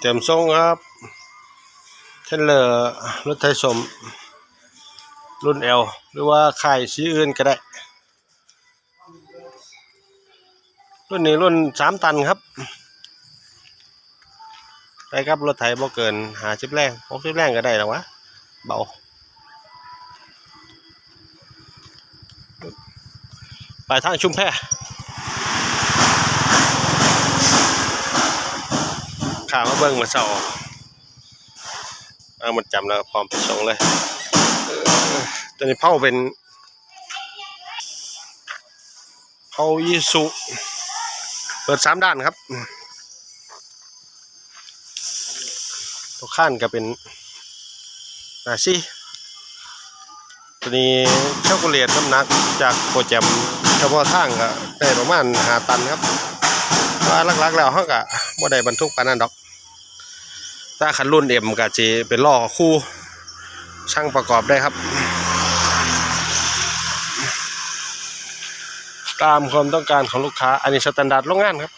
เต็มทรงครับเทนเลอร์รถไทยสม รุ่น L หรือว่าค่สีอื่นก็ได้ รุ่นนี้รุ่นสามตันครับไปครับรถไถบ่เกินหาชิบแรงหกชิบแรงก็ได้แล้ววะเบาไปทางชุมแพามาเบิ่งมาเศร้าเอามันจำแล้วพร้อมไปส่งเลยเออตัวนี้เผาเป็นเผายิสุ เปิดสามด้านครับ ตัวข้านก็เป็นอาซีตัวนี้เช็อกโกแลตน้ำหนักจากโปรแจมเฉพาะทางก็ได้ประมาณหาตันครับว่าหลักๆแล้วเขาก็บ่ได้บรรทุกปานนั้นดอก ถ้าคันรุ่นเอ็มก็จะเป็นล่อคู่ช่างประกอบได้ครับ ตามความต้องการของลูกค้า อันนี้สแตนดาร์ดโรงงานครับ